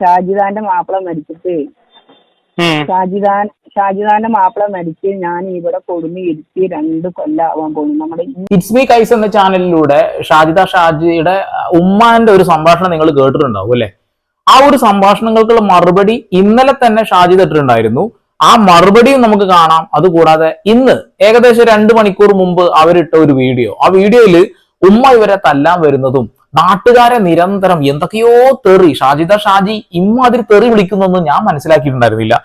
ഷാജിദാന്റെ മാപ്പിള മരിച്ചിട്ട്. ഷാജിദാൻ ഷാജിദാന്റെ മാപ്പിള മരിച്ച് ഞാൻ ഇവിടെ കൊടുങ്ങി ഇരുത്തി രണ്ട് കൊല്ലാവാൻ പോകുന്നു നമ്മുടെ ഇറ്റ്സ് മീ കൈസ് എന്ന ചാനലിലൂടെ ഷാജിദ ഷാജിയുടെ ഉമ്മാന്റെ ഒരു സംഭാഷണം നിങ്ങൾ കേട്ടിട്ടുണ്ടാവും അല്ലെ? ആ ഒരു സംഭാഷണങ്ങൾക്കുള്ള മറുപടി ഇന്നലെ തന്നെ ഷാജിദ ഇട്ടിട്ടുണ്ടായിരുന്നു. ആ മറുപടിയും നമുക്ക് കാണാം. അതുകൂടാതെ ഇന്ന് ഏകദേശം രണ്ട് മണിക്കൂർ മുമ്പ് അവരിട്ട ഒരു വീഡിയോ. ആ വീഡിയോയിൽ ഉമ്മ ഇവരെ തല്ലാൻ വരുന്നതും നാട്ടുകാരെ നിരന്തരം എന്തൊക്കെയോ തെറി ഷാജിദ ഷാജി ഇമ്മാതിരി തെറി വിളിക്കുന്നൊന്നും ഞാൻ മനസ്സിലാക്കിയിട്ടുണ്ടായിരുന്നില്ല.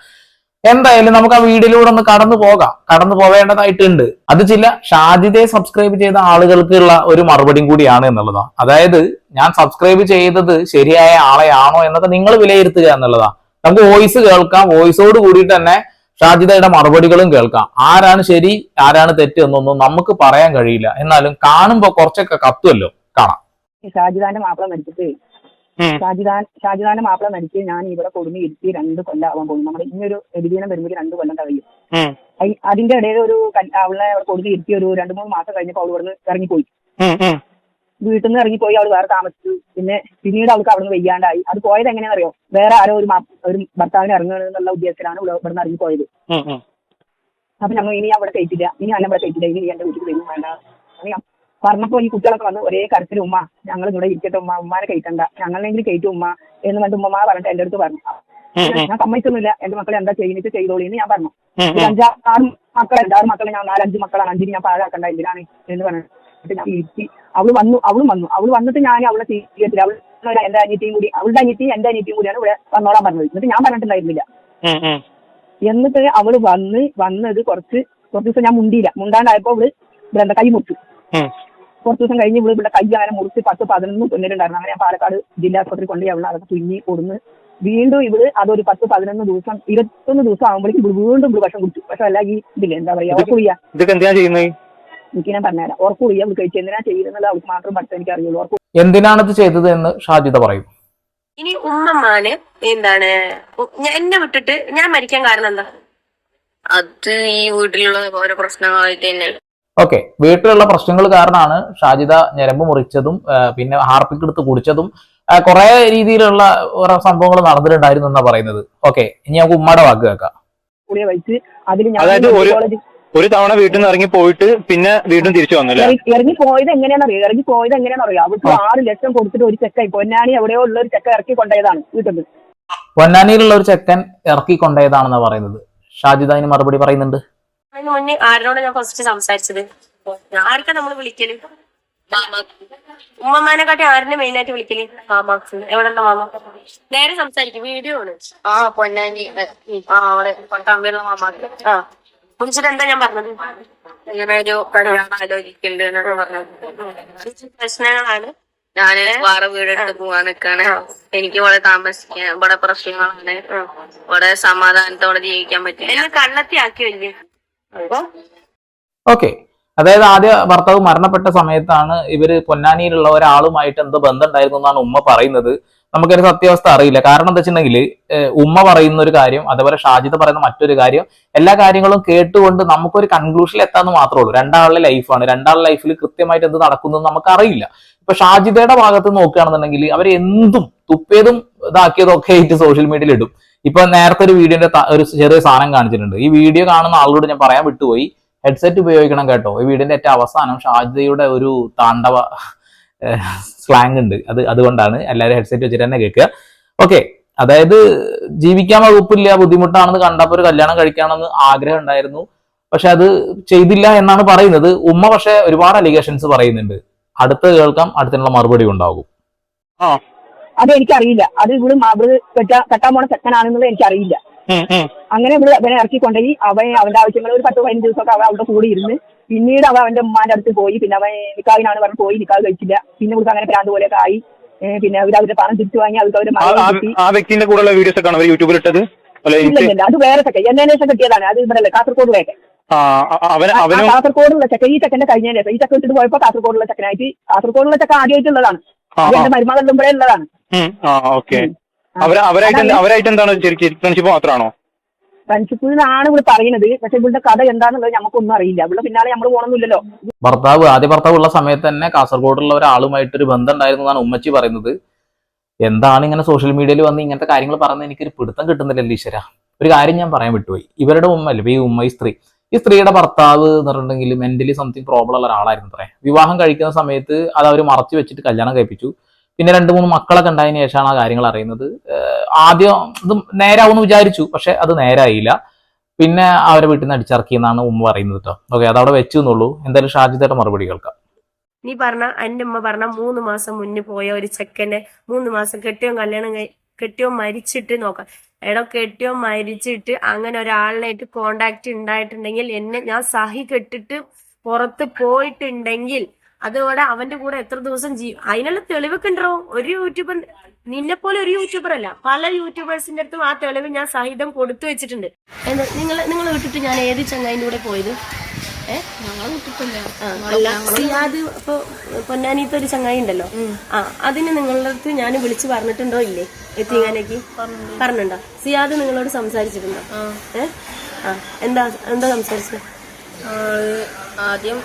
എന്തായാലും നമുക്ക് ആ വീഡിയോയിലൂടെ ഒന്ന് കടന്നു പോകാം. കടന്നു പോവേണ്ടതായിട്ടുണ്ട്. അത് ചില ഷാജിദയെ സബ്സ്ക്രൈബ് ചെയ്ത ആളുകൾക്കുള്ള ഒരു മറുപടിയും കൂടിയാണ് എന്നുള്ളതാ അതായത് ഞാൻ സബ്സ്ക്രൈബ് ചെയ്തത് ശരിയായ ആളെയാണോ എന്നൊക്കെ നിങ്ങൾ വിലയിരുത്തുക എന്നുള്ളതാ നമുക്ക് വോയിസ് കേൾക്കാം. വോയിസോട് കൂടിയിട്ട് തന്നെ ഷാജിദയുടെ മറുപടികളും കേൾക്കാം. ആരാണ് ശരി ആരാണ് തെറ്റ് എന്നൊന്നും നമുക്ക് പറയാൻ കഴിയില്ല. എന്നാലും കാണുമ്പോൾ കുറച്ചൊക്കെ കത്തുമല്ലോ കാണാം. ഷാജിദാന്റെ മാപ്പിള മരിച്ചിട്ട്. ഷാജിദാൻ ഷാജിദാന്റെ മാപ്പിള മരിച്ച് ഞാൻ ഇവിടെ കൊടുങ്ങി ഇരുത്തി രണ്ട് കൊല്ലം ആവാൻ പോകുന്നു. നമ്മുടെ ഇനിയൊരു എതിദീനം വരുമ്പോൾ രണ്ട് കൊല്ലം കഴിയും. അതിന്റെ ഇടയിൽ ഒരു അവളെ കൊടുങ്ങി ഇരുത്തി ഒരു രണ്ട് മൂന്ന് മാസം കഴിഞ്ഞപ്പോൾ അവൾ ഇവിടുന്ന് ഇറങ്ങിപ്പോയി. വീട്ടിൽ നിന്ന് ഇറങ്ങിപ്പോയി അവൾ വേറെ താമസിച്ചു. പിന്നെ പിന്നീട് അവൾക്ക് അവിടുന്ന് വെയ്യാണ്ടായി. അത് പോയത് എങ്ങനെയാണെന്ന് അറിയോ വേറെ ആരോ ഒരു ഒരു ഭർത്താവിന് ഇറങ്ങണമെന്നുള്ള ഉദ്ദേശത്തിലാണ് ഇവിടെ ഇവിടുന്ന് ഇറങ്ങിപ്പോയത്. അപ്പൊ ഞങ്ങൾ ഇനി അവിടെ കഴിച്ചില്ല ഇനി അല്ല അവിടെ കഴിച്ചില്ല ഇനി എന്റെ വീട്ടിൽ വരും വേണ്ട. പറഞ്ഞപ്പോ ഈ കുട്ടികളൊക്കെ വന്ന് ഒരേ കരത്തിൽ ഉമ്മ ഞങ്ങൾ ഇവിടെ ഇരിക്കട്ടെ ഉമ്മ ഉമ്മാനെ കഴിക്കണ്ട. ഞങ്ങളെങ്കിലും കയറ്റും ഉമ്മ. എന്ന് പറഞ്ഞിട്ട് ഉമ്മ പറഞ്ഞിട്ട് എന്റെ അടുത്ത് പറഞ്ഞു. ഞാൻ സമ്മതിച്ചൊന്നുമില്ല. എന്റെ മക്കളെ എന്താ ചെയ്യുന്നത് ചെയ്തോളി എന്ന് ഞാൻ പറഞ്ഞു. ഒരു. അഞ്ചാറ് ആറ് മക്കളുണ്ട് ആറ് മക്കളെ ഞാൻ നാലഞ്ച് മക്കളാണ്. അഞ്ചിന് ഞാൻ പാഴാക്കണ്ട എന്തിനാണ് എന്ന് പറഞ്ഞിട്ട് ഞാൻ ഇരുത്തി. അവൾ വന്നു അവളും വന്നു. അവൾ വന്നിട്ട് ഞാൻ അവളെ സ്വീകരിച്ചില്ല. അവൾ എന്റെ അനിയത്തിയും കൂടി അവളുടെ അനിയത്തിയും എന്റെ അനിയത്തിയും കൂടിയാണ് ഇവിടെ വന്നോളാൻ പറഞ്ഞത്. എന്നിട്ട് ഞാൻ പറഞ്ഞിട്ടുണ്ടായിരുന്നില്ല. എന്നിട്ട് അവൾ വന്ന് വന്നത് കുറച്ച് കുറച്ച് ദിവസം ഞാൻ മുണ്ടിയില്ല. മുണ്ടാണ്ടായപ്പോ അവൾ ഇവിടെ കൈ ഉം. കുറച്ച് ദിവസം കഴിഞ്ഞ് ഇവിടെ ഇവിടെ കൈ അങ്ങനെ മുറിച്ച് പത്ത് പതിനൊന്ന് തുന്നലുണ്ടായിരുന്നു അങ്ങനെ ഞാൻ പാലക്കാട് ജില്ലാ ആശുപത്രി കൊണ്ടുപോയി അവളെ അതൊക്കെ തുന്നി കൊടുന്ന് വീണ്ടും ഇവിടെ അതൊരു പത്ത് പതിനൊന്ന് ദിവസം ഇരുപത്തൊന്ന് ദിവസം ആകുമ്പോഴേക്കും ഇവിടെ വീണ്ടും ഇവിടെ വിഷം കുടിച്ചു. പക്ഷെ അല്ല ഈ ഇതില്ലേ എന്താ പറയാ ഉറക്കുളിയ ഇതൊക്കെ എന്തിനാ ചെയ്യുന്നത് എനിക്ക് ഞാൻ പറഞ്ഞുതരാം. ഉറക്കുളിയ അവൾ കഴിച്ച് എന്തിനാ ചെയ്യുന്നത്? അവൾക്ക് മാത്രം പഠിത്തം എനിക്ക് അറിയുള്ളൂ ഉറക്കു എന്തിനാണ് ഇത് ചെയ്തത് എന്ന് സാധ്യത പറയും. ഇനി ഉമ്മമാന് എന്താണ് എന്നെ വിട്ടിട്ട് ഞാൻ മരിക്കാൻ കാരണം എന്താ? അത് ഈ വീട്ടിലുള്ള ഓരോ പ്രശ്നങ്ങളായിട്ട് തന്നെ. ഓക്കെ വീട്ടിലുള്ള പ്രശ്നങ്ങൾ കാരണമാണ് ഷാജിദ ഞരമ്പ് മുറിച്ചതും പിന്നെ ഹാർപ്പിക് എടുത്ത് കുടിച്ചതും കുറെ രീതിയിലുള്ള ഓരോ സംഭവങ്ങൾ നടന്നിട്ടുണ്ടായിരുന്നു എന്നാ പറയുന്നത്. ഓക്കെ ഇനി നമുക്ക് ഉമ്മയുടെ വാക്ക് കേൾക്കാം. അതായത് ഒരു- ഒരു തവണ വീട്ടിൽ നിന്ന് ഇറങ്ങി പോയിട്ട് പിന്നെ വീണ്ടും തിരിച്ചു വന്നല്ലേ ഇറങ്ങി- ഇറങ്ങി പോയത് എങ്ങനെയാണെന്ന് അറിയാം? ഇറങ്ങി പോയത് എങ്ങനെയാണെന്ന് അറിയാം? അവർക്ക് ആറ് ലക്ഷം കൊടുത്തിട്ട് ഒരു ചെക്കായി പൊന്നാനി എവിടെയോ ഉള്ള ഒരു ചെക്ക ഇറക്കി കൊണ്ടുപോയതാണ് വീട്ടിൽ നിന്ന് പൊന്നാനിയിലുള്ള ഒരു ചെക്കൻ ഇറക്കി കൊണ്ടുപോയതാണെന്നാ പറയുന്നത്. ഷാജിദ അതിന് മറുപടി പറയുന്നുണ്ട്. അതിന് മുന്നേ ആരോടാ ഞാൻ ഫസ്റ്റ് സംസാരിച്ചത്? ആർക്കാ നമ്മൾ വിളിക്കൽ? ഉമ്മമാനെക്കാട്ടി ആരിനെ മെയിൻ ആയിട്ട് വിളിക്കൽ? മാമാക്സ് എവിടെ മാമ? നേരെ സംസാരിക്കും വീഡിയോ ആണ്. ആ പൊന്നാനി. ആ അവിടെ പട്ടാമ്പിയുള്ള മാമാക്ക്. ആ. വിളിച്ചിട്ട് എന്താ ഞാൻ പറഞ്ഞത്? ഇങ്ങനെ ഒരു കല്യാണം ആലോചിക്കുന്നുണ്ട് പ്രശ്നങ്ങളാണ്. ഞാൻ വേറെ വീടെടുത്ത് പോവാൻ നിക്കാണ്. എനിക്ക് ഇവിടെ താമസിക്കാൻ ഇവിടെ പ്രശ്നങ്ങളാണ്. ഇവിടെ സമാധാനത്തോടെ ജീവിക്കാൻ പറ്റില്ല. എന്നെ ഓക്കെ. അതായത് ആദ്യ ഭർത്താവ് മരണപ്പെട്ട സമയത്താണ് ഇവർ പൊന്നാനിയിലുള്ള ഒരാളുമായിട്ട് എന്തോ ബന്ധമുണ്ടായിരുന്നു എന്നാണ് ഉമ്മ പറയുന്നത്. നമുക്കൊരു സത്യാവസ്ഥ അറിയില്ല. കാരണം എന്താ വെച്ചിട്ടുണ്ടെങ്കിൽ ഉമ്മ പറയുന്ന ഒരു കാര്യം അതേപോലെ ഷാജിദ് പറയുന്ന മറ്റൊരു കാര്യം എല്ലാ കാര്യങ്ങളും കേട്ടുകൊണ്ട് നമുക്കൊരു കൺക്ലൂഷനിൽ എത്താന്ന് മാത്രമേ ഉള്ളൂ. രണ്ടാളുടെ ലൈഫാണ് രണ്ടാളുടെ ലൈഫിൽ കൃത്യമായിട്ട് എന്ത് നടക്കുന്നു നമുക്ക് അറിയില്ല ഇപ്പൊ ഷാജിദയുടെ ഭാഗത്ത് നോക്കുകയാണെന്നുണ്ടെങ്കിൽ അവർ എന്തും തുപ്പിയതും ഇതാക്കിയതും ഒക്കെ ആയിട്ട് സോഷ്യൽ മീഡിയയിൽ ഇടും. ഇപ്പൊ നേരത്തെ ഒരു വീഡിയോന്റെ ഒരു ചെറിയ സാധനം കാണിച്ചിട്ടുണ്ട്. ഈ വീഡിയോ കാണുന്ന ആളോട് ഞാൻ പറയാൻ വിട്ടുപോയി. ഹെഡ്സെറ്റ് ഉപയോഗിക്കണം കേട്ടോ. ഈ വീടിന്റെ ഏറ്റവും അവസാനം ഷാജിദയുടെ ഒരു താണ്ഡവ സ്ലാങ് ഉണ്ട്. അത് അതുകൊണ്ടാണ് എല്ലാവരും ഹെഡ്സെറ്റ് വെച്ചിട്ട് തന്നെ കേൾക്കുക. ഓക്കെ അതായത് ജീവിക്കാൻ വകുപ്പില്ല ബുദ്ധിമുട്ടാണെന്ന് കണ്ടപ്പോൾ ഒരു കല്യാണം കഴിക്കണമെന്ന് ആഗ്രഹം ഉണ്ടായിരുന്നു. പക്ഷെ അത് ചെയ്തില്ല എന്നാണ് പറയുന്നത്. ഉമ്മ പക്ഷെ ഒരുപാട് അലിഗേഷൻസ് പറയുന്നുണ്ട്. അടുത്ത് കേൾക്കാം അടുത്തിനുള്ള മറുപടി ഉണ്ടാകും. അത് എനിക്കറിയില്ല അത് ഇവിടെ കെട്ടാ കെട്ടാൻ പോണ ചെക്കനാണെന്നുള്ളത് എനിക്കറിയില്ല. അങ്ങനെ ഇവിടെ അവനെ ഇറക്കി കൊണ്ടുപോയി അവൻ അവന്റെ ആവശ്യങ്ങൾ ഒരു പത്ത് പതിനഞ്ച് ദിവസമൊക്കെ അവൻ അവിടെ കൂടി ഇരുന്ന് പിന്നീട് അവൻ അവന്റെ ഉമ്മാന്റെ അടുത്ത് പോയി. പിന്നെ അവൻ നിക്കാവിനാണ് പറഞ്ഞു പോയി. നിക്കാവ് കഴിച്ചില്ല. പിന്നെ ഇവർക്ക് അങ്ങനെ പ്രാന്ത് പോലെയൊക്കെ ആയി. പിന്നെ അവർ അവരുടെ പണം തിരിച്ചു വാങ്ങി അവർക്ക് അവരുടെ ആ- വ്യക്തിന്റെ കൂടെയുള്ള വീഡിയോസ് ഒക്കെ ആണ് യൂട്യൂബിൽ ഇട്ടത്? അത് വേറെ ചെക്ക. എന്നെ ശേഷം കിട്ടിയതാണ്. അത് ഇവിടെ കാസർഗോഡിലേക്ക് കാസർഗോഡുള്ള ചെക്ക. ഈ ചെക്കന്റെ കഴിഞ്ഞ ഈ ചെക്ക ഇട്ടിട്ട് പോയപ്പോ കാസർഗോഡുള്ള ചെക്കനായിട്ട് കാസർഗോഡുള്ള ചെക്ക ആദ്യമായിട്ടുള്ളതാണ് എന്റെ മരുമകളുടെ ഉള്ളതാണ് ഉം, ആ ഓക്കെ. അവരായിട്ട് അവരായിട്ട് എന്താണ് ഫ്രണ്ട്ഷിപ്പ് മാത്രമാണോ? ഫ്രണ്ട്ഷിപ്പ് എന്നാണ് ഇവിടെ പറയുന്നത്. പക്ഷെ ഇവളുടെ കഥ എന്താണെന്നുള്ളത് നമുക്കൊന്നും അറിയില്ല. ഇവിടെ പിന്നാലെ നമ്മൾ പോകണമെന്നില്ലല്ലോ ഭർത്താവ് ആദ്യ ഭർത്താവ് ഉള്ള സമയത്ത് തന്നെ കാസർഗോഡുള്ള ഒരാളുമായിട്ട് ഒരു ബന്ധം ഉണ്ടായിരുന്നു എന്നാണ് ഉമ്മച്ചി പറയുന്നത്. എന്താണ് ഇങ്ങനെ സോഷ്യൽ മീഡിയയിൽ വന്ന് ഇങ്ങനത്തെ കാര്യങ്ങൾ പറയുന്നത് എനിക്കൊരു പിടുത്തം കിട്ടുന്നില്ല ഈശ്വര. ഒരു കാര്യം ഞാൻ പറയാൻ വിട്ടുപോയി. ഇവരുടെ ഉമ്മ അല്ലേ? ഈ ഉമ്മ ഈ സ്ത്രീ. ഈ സ്ത്രീയുടെ ഭർത്താവ് എന്ന് പറഞ്ഞിട്ടുണ്ടെങ്കിൽ മെന്റലി സംതിങ് പ്രോബ്ലം ഉള്ള ഒരാളായിരുന്നു അത്രേ. വിവാഹം കഴിക്കുന്ന സമയത്ത് അത് അവർ മറച്ചു വെച്ചിട്ട് കല്യാണം കഴിപ്പിച്ചു. പിന്നെ രണ്ട് മൂന്ന് മക്കളൊക്കെ ഉണ്ടായതിനു ശേഷമാണ് ആ കാര്യങ്ങൾ അറിയുന്നത്. ആദ്യം ഇത് നേരാവുമെന്ന് വിചാരിച്ചു പക്ഷെ അത് നേരായില്ല. പിന്നെ അവരെ വീട്ടിൽ നിന്ന് അടിച്ചിറക്കി എന്നാണ് ഉമ്മ പറയുന്നത് കേട്ടോ. ഓക്കെ അതവിടെ വെച്ചു എന്നുള്ളൂ. എന്തായാലും ഷാജിതയുടെ മറുപടി കേൾക്കാം. നീ പറഞ്ഞ എന്റെ ഉമ്മ പറഞ്ഞ മൂന്ന് മാസം മുന്നേ പോയ ഒരു ചെക്കനെ മൂന്ന് മാസം കെട്ടിയോ കല്യാണം കഴി കെട്ടിയോൻ മരിച്ചിട്ട് നോക്കാം. എടോ കെട്ടിയോ മരിച്ചിട്ട് അങ്ങനെ ഒരാളിനായിട്ട് കോണ്ടാക്ട് ഉണ്ടായിട്ടുണ്ടെങ്കിൽ എന്നെ ഞാൻ സഹി കെട്ടിട്ട് പുറത്ത് പോയിട്ടുണ്ടെങ്കിൽ അതോടെ അവന്റെ കൂടെ എത്ര ദിവസം ജീവി അതിനുള്ള തെളിവൊക്കെ ഉണ്ടോ ഒരു യൂട്യൂബർ നിന്നെ പോലെ ഒരു യൂട്യൂബർ അല്ല പല യൂട്യൂബേഴ്സിന്റെ അടുത്തും ആ തെളിവ് ഞാൻ സഹിതം കൊടുത്തു വെച്ചിട്ടുണ്ട്. നിങ്ങൾ നിങ്ങൾ വിട്ടിട്ട് ഞാൻ ഏത് ചങ്ങായിന്റെ കൂടെ പോയത്? അല്ല സിയാദ് ഇപ്പൊ പൊന്നാനിത്തെ ഒരു ചങ്ങായി ഉണ്ടല്ലോ. ആ അതിന് നിങ്ങളുടെ അടുത്ത് ഞാൻ വിളിച്ചു പറഞ്ഞിട്ടുണ്ടോ ഇല്ലേ? എത്തിങ്ങാനേക്ക് പറഞ്ഞിട്ടുണ്ടോ. സിയാദ് നിങ്ങളോട് സംസാരിച്ചിട്ടുണ്ടോ? ഏ? ആ എന്താ എന്താ സംസാരിച്ചത് ആദ്യം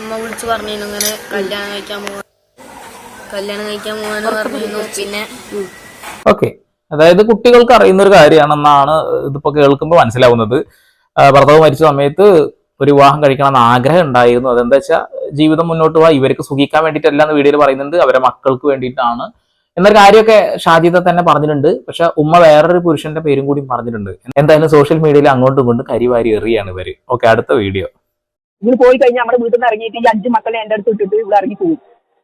ഉമ്മ വിളിച്ചു പറഞ്ഞിരുന്നു ഇങ്ങനെ കല്യാണം കഴിക്കാൻ പോവാ കല്യാണം കഴിക്കാൻ പോവാന്ന് പറഞ്ഞിരുന്നു. പിന്നെ ഓക്കെ. അതായത് കുട്ടികൾക്ക് അറിയുന്ന ഒരു കാര്യമാണെന്നാണ് ഇതിപ്പോ കേൾക്കുമ്പോൾ മനസ്സിലാവുന്നത്. ഭർത്താവ് മരിച്ച സമയത്ത് ഒരു വിവാഹം കഴിക്കണം എന്ന് ആഗ്രഹം ഉണ്ടായിരുന്നു. അതെന്താ വെച്ചാൽ ജീവിതം മുന്നോട്ട് പോവാ ഇവർക്ക് സുഖിക്കാൻ വേണ്ടിയിട്ടല്ല എന്ന് വീഡിയോയിൽ പറയുന്നുണ്ട്. അവരെ മക്കൾക്ക് വേണ്ടിയിട്ടാണ്. എന്നൊരു കാര്യമൊക്കെ ഷാജിദ തന്നെ പറഞ്ഞിട്ടുണ്ട്. പക്ഷെ ഉമ്മ വേറൊരു പുരുഷന്റെ പേരും കൂടി പറഞ്ഞിട്ടുണ്ട്. എന്തായാലും സോഷ്യൽ മീഡിയയിൽ അങ്ങോട്ടും ഇങ്ങോട്ടും കരിവാരി എറിയാണ് ഇവർ. ഓക്കെ അടുത്ത വീഡിയോ. ഇങ്ങനെ പോയി കഴിഞ്ഞാൽ നമ്മുടെ വീട്ടിൽ നിന്ന് ഇറങ്ങിയിട്ട് ഈ അഞ്ച് മക്കളെ എന്റെ അടുത്ത് ഇട്ടിട്ട് ഇവിടെ ഇറങ്ങി പോകും.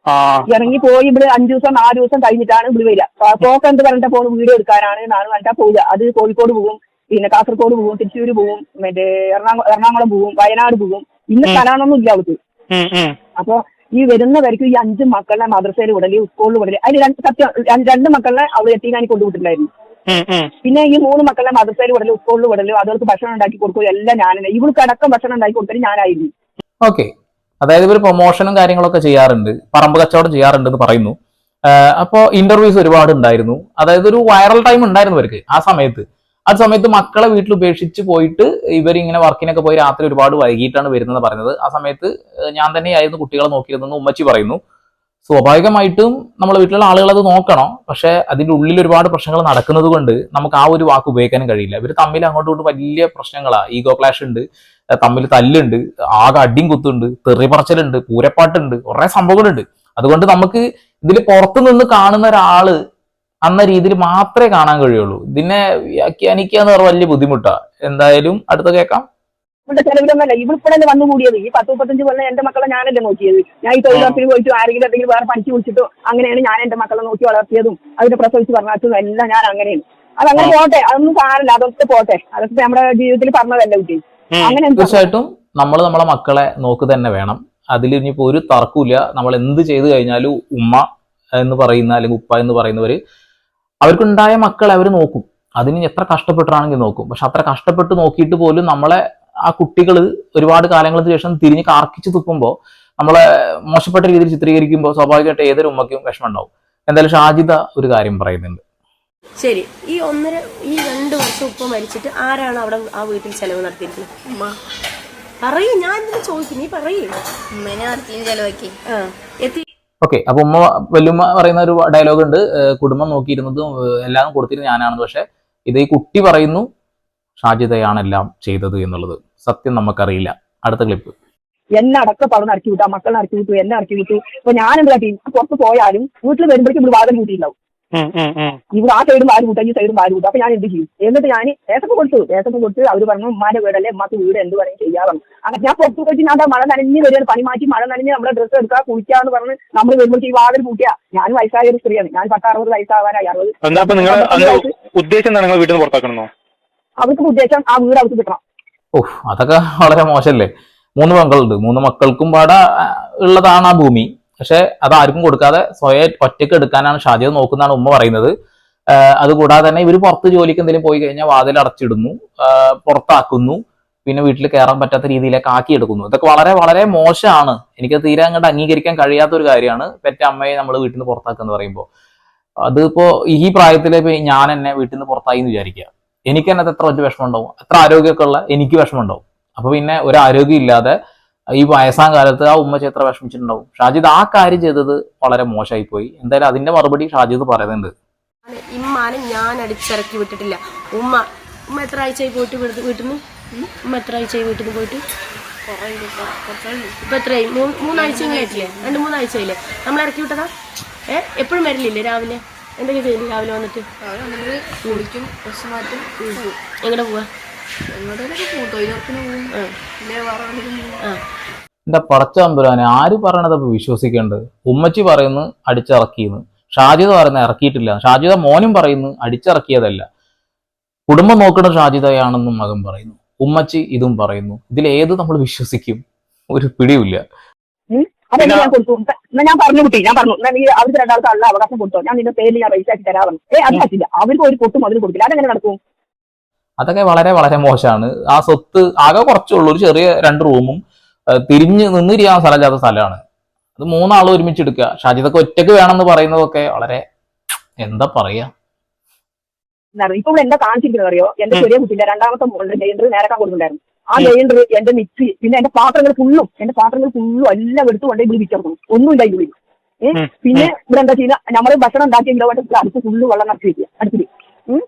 ആ. ഇറങ്ങി പോയി ഇവിടെ അഞ്ചു ദിവസം നാല് ദിവസം കഴിഞ്ഞിട്ടാണ് ഇവിടെ വരിക. പോക്ക് എന്ത് പറഞ്ഞിട്ട് പോകും വീഡിയോ എടുക്കാനാണ് നാളെ പറഞ്ഞാൽ പോവുക. അത് കോഴിക്കോട് പോകും. പിന്നെ കാസർഗോഡ് പോകും തൃശ്ശൂർ പോകും മറ്റേ എറണാകുളം എറണാകുളം പോകും വയനാട് പോകും ഇന്ന് സ്ഥലമാണൊന്നും ഇല്ല അവർക്ക്. അപ്പൊ ഈ വരുന്നവർക്ക് ഈ അഞ്ച് മക്കളെ മദ്രസയിൽ വിടൽ സ്കൂളിൽ വിടൽ അതിന് രണ്ട് സത്യം രണ്ട് മക്കളെ അവൾ എത്തിക്കാനി കൊണ്ടുവിട്ടിട്ടുണ്ടായിരുന്നു. പിന്നെ ഈ മൂന്ന് മക്കളെ മദ്രസയിൽ വിടൽ സ്കൂളിൽ വിടൽ അതുകൾക്ക് ഭക്ഷണം ഉണ്ടാക്കി കൊടുക്കും എല്ലാം ഞാനെ ഇവൾക്ക് അടക്കം ഭക്ഷണം ഉണ്ടാക്കി കൊടുത്തത് ഞാനായിരുന്നു. ഓക്കെ. അതായത് ഇവർ പ്രൊമോഷനും കാര്യങ്ങളൊക്കെ ചെയ്യാറുണ്ട്. പറമ്പ് കച്ചവടം ചെയ്യാറുണ്ട് എന്ന് പറയുന്നു. അപ്പോൾ ഇന്റർവ്യൂസ് ഒരുപാട് ഉണ്ടായിരുന്നു. അതായത് ഒരു വൈറൽ ടൈം ഉണ്ടായിരുന്നു അവർക്ക് ആ സമയത്ത്. ആ സമയത്ത് മക്കളെ വീട്ടിൽ ഉപേക്ഷിച്ച് പോയിട്ട് ഇവരിങ്ങനെ വർക്കിനൊക്കെ പോയി രാത്രി ഒരുപാട് വൈകിട്ടാണ് വരുന്നത് പറയുന്നത്. ആ സമയത്ത് ഞാൻ തന്നെയായിരുന്നു കുട്ടികളെ നോക്കിയിരുന്നെന്ന് ഉമ്മച്ചി പറയുന്നു. സ്വാഭാവികമായിട്ടും നമ്മളെ വീട്ടിലുള്ള ആളുകൾ അത് നോക്കണം. പക്ഷെ അതിന്റെ ഉള്ളിൽ ഒരുപാട് പ്രശ്നങ്ങൾ നടക്കുന്നത് കൊണ്ട് നമുക്ക് ആ ഒരു വാക്ക് ഉപയോഗിക്കാനും കഴിയില്ല. ഇവർ തമ്മിൽ അങ്ങോട്ടും ഇങ്ങോട്ടും വലിയ പ്രശ്നങ്ങളാണ് ഈഗോ ക്ലാഷ് ഉണ്ട് തമ്മിൽ തല്ലുണ്ട് ആകെ അടിയും കുത്തുണ്ട് തെറി പറച്ചിലുണ്ട് പൂരപ്പാട്ടുണ്ട് കുറേ സംഭവങ്ങളുണ്ട്. അതുകൊണ്ട് നമുക്ക് ഇതിൽ പുറത്തു നിന്ന് കാണുന്ന ഒരാൾ അന്ന രീതിയിൽ മാത്രമേ കാണാൻ കഴിയുള്ളൂ. ഇതിനെ വ്യാഖ്യാനിക്കുക എന്ന് പറഞ്ഞാൽ വലിയ ബുദ്ധിമുട്ടാ. എന്തായാലും അടുത്ത കേൾക്കാം. ഇവിടെ ചെലവിലൊന്നല്ല ഇവിടെപ്പോഴല്ലേ വന്നു കൂടിയത്? ഈ പത്ത് മുപ്പത്തഞ്ച് കൊല്ലം എന്റെ മക്കളെ ഞാനല്ലേ നോക്കിയത്? ഞാൻ ഈ തൊഴിലുറപ്പിന് പോയിട്ട് ആരെങ്കിലും എന്തെങ്കിലും വേറെ പണിക്ക് വിളിച്ചിട്ടോ അങ്ങനെയാണ് ഞാൻ എന്റെ മക്കളെ നോക്കി വളർത്തിയതും അതിനെ പ്രസവിച്ച് പറഞ്ഞതും എല്ലാം ഞാൻ അങ്ങനെയാണ്. അത് അങ്ങനെ പോട്ടെ അതൊന്നും സാരല്ല അതൊക്കെ പോട്ടെ. അതൊക്കെ നമ്മുടെ ജീവിതത്തിൽ പറഞ്ഞതല്ലേ കുട്ടി. അങ്ങനെ തീർച്ചയായിട്ടും നമ്മൾ നമ്മളെ മക്കളെ നോക്ക് തന്നെ വേണം. അതിൽ ഇനിയിപ്പോൾ ഒരു തർക്കമില്ല നമ്മൾ എന്ത് ചെയ്തു കഴിഞ്ഞാലും ഉമ്മ എന്ന് പറയുന്ന അല്ലെങ്കിൽ ഉപ്പ എന്ന് പറയുന്നവർ അവർക്കുണ്ടായ മക്കളെ അവർ നോക്കും. അതിന് എത്ര കഷ്ടപ്പെട്ടാണെങ്കിൽ നോക്കും. പക്ഷെ അത്ര കഷ്ടപ്പെട്ട് നോക്കിയിട്ട് പോലും നമ്മളെ ആ കുട്ടികൾ ഒരുപാട് കാലങ്ങൾക്ക് ശേഷം തിരിഞ്ഞ് കാർക്കിച്ച് തുപ്പുമ്പോൾ നമ്മളെ മോശപ്പെട്ട രീതിയിൽ ചിത്രീകരിക്കുമ്പോൾ സ്വാഭാവികമായിട്ട് ഏതൊരു ഉമ്മയ്ക്കും വിഷമം ഉണ്ടാവും എന്തായാലും ഷാജിദ ഒരു കാര്യം പറയുന്നുണ്ട്. ശരി. ഈ ഒന്നര ഈ രണ്ട് വർഷം ഉപ്പ മരിച്ചിട്ട് ആരാണ് അവിടെ ആ വീട്ടിൽ ചെലവ് നടത്തിയിരിക്കുന്നത്? പറയും പറയൂ ഞാൻ ഇതിന് ചോദിക്കും നീ പറയൂ. ഉമ്മേനെ നടത്തിയും ചെലവാക്കി. ആ. എത്തി ഓക്കെ അപ്പൊ ഉമ്മ വല്ലുമ്മ പറയുന്ന ഒരു ഡയലോഗ് ഉണ്ട്. കുടുംബം നോക്കിയിരുന്നതും എല്ലാം കൊടുത്തിരുന്ന ഞാനാണെന്ന്. പക്ഷെ ഇത് ഈ കുട്ടി പറയുന്നു ഷാജിദയാണ് എല്ലാം ചെയ്തത് എന്നുള്ളത്. സത്യം നമുക്കറിയില്ല. അടുത്ത ക്ലിപ്പ് എന്നെ അടക്ക പറഞ്ഞ് അടക്കി വിട്ടു മക്കളെ അടക്കി വിട്ടു എന്നെ അടക്കി വിട്ടു. ഇപ്പൊ ഞാൻ എന്താ പുറത്ത് പോയാലും വീട്ടിൽ വരുമ്പോഴേക്കും ഇവിടെ വാദം കൂട്ടിയിട്ടുണ്ടാവും. ഇവിടെ ആ സൈഡും വാൽ കൂട്ടാ ഈ സൈഡും വാൽ കൂട്ടാ. അപ്പൊ ഞാൻ എന്ത് ചെയ്യും? എന്നിട്ട് ഞാൻ ദേശത്ത് കൊടുത്തു. ദേശത്ത് കൊടുത്ത് അവർ പറഞ്ഞു ഉമ്മാന്റെ വീടല്ലേ ഉമ്മാക്ക് വീട് എന്ത് വേണമെങ്കിൽ ചെയ്യാറുണ്ട് അങ്ങനെ ഞാൻ പുറത്തു പോയിട്ട് ഞാൻ മഴ നനഞ്ഞ് വരികയാണ്. പണി മാറ്റി മഴ നനഞ്ഞ് നമ്മുടെ ഡ്രസ്സ് എടുക്കുക കുളിക്കാന്ന് പറഞ്ഞ് നമ്മൾ വരുമ്പോൾ ഈ വാതിൽ കൂട്ടിയാ ഞാൻ വയസ്സായ ഒരു സ്ത്രീയാണ്. ഞാൻ പത്ത് അറുപത് വയസ്സാവാനായി. അറുപത് എന്നാ ഉദ്ദേശം എന്താണ് വീട്ടിൽ നിന്ന് പുറത്താക്കണമെന്നോ അവർക്ക് ഉദ്ദേശം ആ വീട് അവർക്ക് കിട്ടണം. ഓഹ് അതൊക്കെ വളരെ മോശമല്ലേ മൂന്ന് മക്കളുണ്ട് മൂന്ന് മക്കൾക്കും പാടെ ഉള്ളതാണ് ആ ഭൂമി. പക്ഷെ അത് ആർക്കും കൊടുക്കാതെ സ്വയം ഒറ്റയ്ക്ക് എടുക്കാനാണ് ഷാജിദ നോക്കുന്നതാണ് ഉമ്മ പറയുന്നത്. അതുകൂടാതെ തന്നെ ഇവർ പുറത്ത് ജോലിക്ക് എന്തെങ്കിലും പോയി കഴിഞ്ഞാൽ വാതിൽ അടച്ചിടുന്നു പുറത്താക്കുന്നു പിന്നെ വീട്ടിൽ കയറാൻ പറ്റാത്ത രീതിയിലേക്ക് ആക്കിയെടുക്കുന്നു ഇതൊക്കെ വളരെ വളരെ മോശമാണ്. എനിക്ക് തീരെ അങ്ങോട്ട് അംഗീകരിക്കാൻ കഴിയാത്ത ഒരു കാര്യമാണ്. പെറ്റ അമ്മയെ നമ്മൾ വീട്ടിൽ നിന്ന് പുറത്താക്കുക പറയുമ്പോൾ. അതിപ്പോ ഈ പ്രായത്തിൽ ഞാൻ എന്നെ വീട്ടിൽ നിന്ന് പുറത്തായി എന്ന് വിചാരിക്കുക. എനിക്ക് തന്നെ എത്ര വലിയ വിഷമം ഉണ്ടാവും? എത്ര ആരോഗ്യമൊക്കെ ഉള്ള എനിക്ക് വിഷമം ഉണ്ടാവും. അപ്പൊ പിന്നെ ഒരു ആരോഗ്യം ഇല്ലാതെ ഈ വയസ്സാം കാലത്ത് ആ ഉമ്മ എത്ര വിഷമിച്ചിട്ടുണ്ടാവും? ഷാജിദ് ആ കാര്യം ചെയ്തത് വളരെ മോശമായി പോയി എന്തായാലും അതിന്റെ മറുപടി ഷാജിദ് പറയുന്നുണ്ട്. ഇമ്മാനെ ഞാൻ അടിച്ചിറക്കി വിട്ടിട്ടില്ല. ഉമ്മ ഉമ്മ എത്ര ആഴ്ചയായി പോയിട്ട് വീട്ടിൽ വീട്ടിൽ നിന്ന് ഉമ്മ എത്ര ആഴ്ചയായി വീട്ടിൽ നിന്ന് പോയിട്ട്? ഇപ്പൊ എത്രയായി? മൂന്നാഴ്ച ആയിട്ടില്ലേ? രണ്ട് മൂന്നാഴ്ചയില്ലേ നമ്മൾ ഇറക്കി വിട്ടതാ? ഏ എപ്പോഴും വരില്ലേ രാവിലെ? എന്തൊക്കെ ചെയ്യില്ലേ രാവിലെ വന്നിട്ട്? കുളിക്കും എങ്ങനെ പോവാ? എങ്ങോട്ടേലൊക്കെ പോകും. അമ്പുരാനെ എന്റെ ആര് പറയണത് അപ്പൊ വിശ്വസിക്കേണ്ടത്? ഉമ്മച്ചി പറയുന്നു അടിച്ചിറക്കിയെന്ന്. ഷാജിദ പറയുന്നത് ഇറക്കിയിട്ടില്ല. ഷാജിദ മോനും പറയുന്നു അടിച്ചിറക്കിയതല്ല. കുടുംബം നോക്കുന്ന ഷാജിദയാണെന്നും മകൻ പറയുന്നു. ഉമ്മച്ചി ഇതും പറയുന്നു. ഇതിൽ ഏത് നമ്മൾ വിശ്വസിക്കും? ഒരു പിടിയില്ല ഞാൻ കൊടുത്തു. ഞാൻ പറഞ്ഞു കുട്ടി ഞാൻ പറഞ്ഞു. നീ അവർക്ക് രണ്ടാൾക്ക് ഉള്ള അവകാശം കൊടുത്തോ. ഞാൻ നിന്റെ പേരിൽ ഞാൻ റേറ്റ് ആക്കി തരാമെന്ന്. ഏ അത് പറ്റില്ല. അവർക്ക് ഒരു പൊട്ടും അതിന് കൊടുക്കില്ല. അതെങ്ങനെ നടക്കും? അതൊക്കെ വളരെ വളരെ മോശമാണ്. ആ സ്വത്ത് ആകെ കുറച്ചുള്ളൂ ഒരു ചെറിയ രണ്ട് റൂമും തിരിഞ്ഞ് നിന്നിരിക്കാൻ സ്ഥലമില്ലാത്ത സ്ഥലമാണ്. അത് മൂന്നാളും ഒരുമിച്ച് എടുക്കുക. ഷാജിതൊക്കെ ഒറ്റയ്ക്ക് വേണമെന്ന് പറയുന്നതൊക്കെ വളരെ എന്താ പറയാ? ഇപ്പൊ എന്താ കാണിച്ചിരിക്കുന്നത് അറിയോ? എന്റെ ചെറിയ കുട്ടിന്റെ രണ്ടാമത്തെ മോളുടെ ജയണ്ടർ നേരക്കാൻ കൊടുക്കുന്നുണ്ടായിരുന്നു ആ ജയണ്ടർ എന്റെ മിക്സി പിന്നെ എന്റെ പാത്രങ്ങൾ ഫുള്ളും എന്റെ പാത്രങ്ങൾ ഫുള്ളും എല്ലാം എടുത്തു കൊണ്ടേ ഇവിടെ വിറ്റെടുക്കണം ഒന്നുമില്ല ഇല്ല ഇവിടെ. പിന്നെ ഇവിടെ എന്താ ചെയ്യുക? നമ്മൾ ഭക്ഷണം ഉണ്ടാക്കിയെങ്കിലോ അടുത്ത് ഫുള്ള് വെള്ളം നിറച്ച് വെക്കുക ഉം?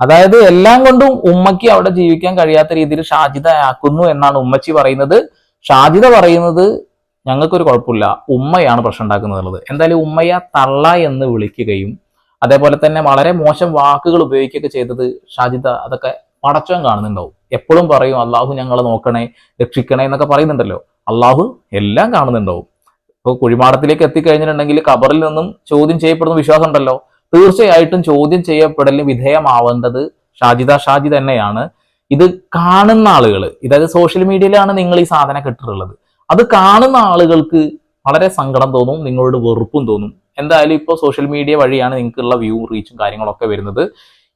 അതായത് എല്ലാം കൊണ്ടും ഉമ്മയ്ക്ക് അവിടെ ജീവിക്കാൻ കഴിയാത്ത രീതിയിൽ ഷാജിത ആക്കുന്നു എന്നാണ് ഉമ്മച്ചി പറയുന്നത്. ഷാജിത പറയുന്നത് ഞങ്ങൾക്കൊരു കുഴപ്പമില്ല. ഉമ്മയാണ് പ്രശ്നം ഉണ്ടാക്കുന്നത് എന്തായാലും ഉമ്മയ തള്ള എന്ന് വിളിക്കുകയും അതേപോലെ തന്നെ വളരെ മോശം വാക്കുകൾ ഉപയോഗിക്കുകയൊക്കെ ചെയ്തത് ഷാജിത അതൊക്കെ പടച്ചവൻ കാണുന്നുണ്ടാവും. എപ്പോഴും പറയും അള്ളാഹു ഞങ്ങളെ നോക്കണേ രക്ഷിക്കണേ എന്നൊക്കെ പറയുന്നുണ്ടല്ലോ. അള്ളാഹു എല്ലാം കാണുന്നുണ്ടാവും. ഇപ്പോൾ കുഴിമാടത്തിലേക്ക് എത്തിക്കഴിഞ്ഞിട്ടുണ്ടെങ്കിൽ കബറിൽ നിന്നും ചോദ്യം ചെയ്യപ്പെടുന്ന വിശ്വാസം ഉണ്ടല്ലോ തീർച്ചയായിട്ടും ചോദ്യം ചെയ്യപ്പെടലിന് വിധേയമാവേണ്ടത് ഷാജിദ ഷാജി തന്നെയാണ്. ഇത് കാണുന്ന ആളുകൾ ഇതായത് സോഷ്യൽ മീഡിയയിലാണ് നിങ്ങൾ ഈ സാധനം കിട്ടിട്ടുള്ളത്. അത് കാണുന്ന ആളുകൾക്ക് വളരെ സങ്കടം തോന്നും നിങ്ങളോട് വെറുപ്പും തോന്നും. എന്തായാലും ഇപ്പോൾ സോഷ്യൽ മീഡിയ വഴിയാണ് നിങ്ങൾക്കുള്ള വ്യൂ റീച്ചും കാര്യങ്ങളൊക്കെ വരുന്നത്.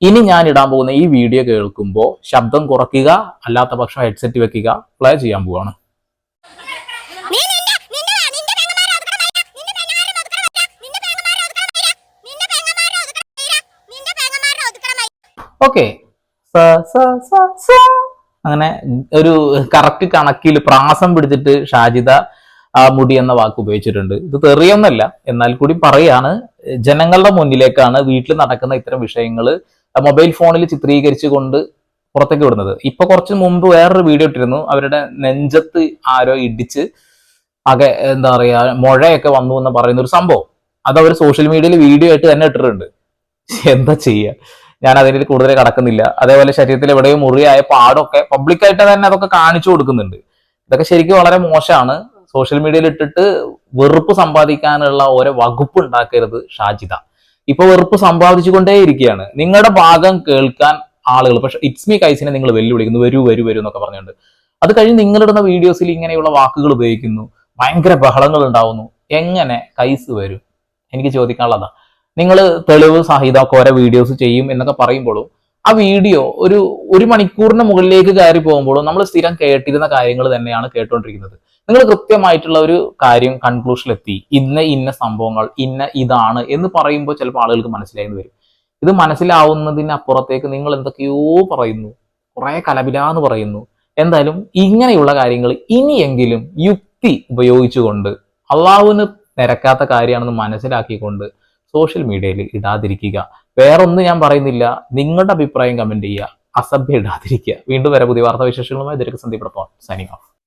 ഇനി ഞാൻ ഇടാൻ പോകുന്ന ഈ വീഡിയോ കേൾക്കുമ്പോൾ ശബ്ദം കുറയ്ക്കുക അല്ലാത്ത പക്ഷം ഹെഡ്സെറ്റ് വെക്കുക പ്ലേ ചെയ്യാൻ പോവാണ്. ഓക്കെ അങ്ങനെ ഒരു കറക്റ്റ് കണക്കിൽ പ്രാസം പിടിച്ചിട്ട് ഷാജിദ മുടി എന്ന വാക്ക് ഉപയോഗിച്ചിട്ടുണ്ട്. ഇത് തെറിയൊന്നല്ല. എന്നാൽ കൂടി പറയാണ് ജനങ്ങളുടെ മുന്നിലേക്കാണ് വീട്ടിൽ നടക്കുന്ന ഇത്തരം വിഷയങ്ങൾ മൊബൈൽ ഫോണിൽ ചിത്രീകരിച്ചു കൊണ്ട് പുറത്തേക്ക് വിടുന്നത്. ഇപ്പൊ കുറച്ച് മുമ്പ് വേറൊരു വീഡിയോ ഇട്ടിരുന്നു. അവരുടെ നെഞ്ചത്ത് ആരോ ഇടിച്ച് ആകെ എന്താ പറയാ മുഴയൊക്കെ വന്നു എന്ന് പറയുന്ന ഒരു സംഭവം. അത് അവർ സോഷ്യൽ മീഡിയയിൽ വീഡിയോ ആയിട്ട് തന്നെ ഇട്ടിട്ടുണ്ട്. എന്താ ചെയ്യുക ഞാൻ അതിൽ കൂടുതൽ കടക്കുന്നില്ല. അതേപോലെ ശരീരത്തിൽ എവിടെയും മുറിയായ പാടൊക്കെ പബ്ലിക്കായിട്ട് തന്നെ അതൊക്കെ കാണിച്ചു കൊടുക്കുന്നുണ്ട്. ഇതൊക്കെ ശരിക്കും വളരെ മോശമാണ്. സോഷ്യൽ മീഡിയയിൽ ഇട്ടിട്ട് വെറുപ്പ് സമ്പാദിക്കാനുള്ള ഓരോ വകുപ്പ് ഉണ്ടാക്കരുത് ഷാജിത ഇപ്പൊ വെറുപ്പ് സമ്പാദിച്ചുകൊണ്ടേ സമ്പാദിച്ചുകൊണ്ടേയിരിക്കുകയാണ് നിങ്ങളുടെ ഭാഗം കേൾക്കാൻ ആളുകൾ പക്ഷെ ഇറ്റ്സ് മീ കൈസിനെ നിങ്ങൾ വെല്ലുവിളിക്കുന്നു. വരൂ വരൂ വരൂ എന്നൊക്കെ പറഞ്ഞുകൊണ്ട്. അത് കഴിഞ്ഞ് നിങ്ങളിടുന്ന വീഡിയോസിൽ ഇങ്ങനെയുള്ള വാക്കുകൾ ഉപയോഗിക്കുന്നു. ഭയങ്കര ബഹളങ്ങൾ ഉണ്ടാവുന്നു. എങ്ങനെ കൈസ് വരും? എനിക്ക് ചോദിക്കാനുള്ളതാ. നിങ്ങൾ തെളിവ് സഹിത കോര വീഡിയോസ് ചെയ്യും എന്നൊക്കെ പറയുമ്പോഴും ആ വീഡിയോ ഒരു ഒരു മണിക്കൂറിന് മുകളിലേക്ക് കയറി പോകുമ്പോഴും നമ്മൾ സ്ഥിരം കേട്ടിരുന്ന കാര്യങ്ങൾ തന്നെയാണ് കേട്ടുകൊണ്ടിരിക്കുന്നത് നിങ്ങൾ കൃത്യമായിട്ടുള്ള ഒരു കാര്യം കൺക്ലൂഷനിലെത്തി ഇന്ന ഇന്ന സംഭവങ്ങൾ ഇന്ന ഇതാണ് എന്ന് പറയുമ്പോൾ ചിലപ്പോൾ ആളുകൾക്ക് മനസ്സിലായെന്ന് വരും. ഇത് മനസ്സിലാവുന്നതിനപ്പുറത്തേക്ക് നിങ്ങൾ എന്തൊക്കെയോ പറയുന്നു. കുറെ കലപിലാന്ന് പറയുന്നു. എന്തായാലും ഇങ്ങനെയുള്ള കാര്യങ്ങൾ ഇനിയെങ്കിലും യുക്തി ഉപയോഗിച്ചുകൊണ്ട് അള്ളാഹുവിന് നിരക്കാത്ത കാര്യമാണെന്ന് മനസ്സിലാക്കിക്കൊണ്ട് സോഷ്യൽ മീഡിയയിൽ ഇടാതിരിക്കുക. വേറൊന്നും ഞാൻ പറയുന്നില്ല. നിങ്ങളുടെ അഭിപ്രായം കമന്റ് ചെയ്യുക. അസഭ്യ ഇടാതിരിക്കുക. വീണ്ടും വരെ പുതിയ വാർത്താ വിശേഷങ്ങളുമായി ഇതിലേക്ക് സന്ദീപ് സൈനിങ് ഓഫ്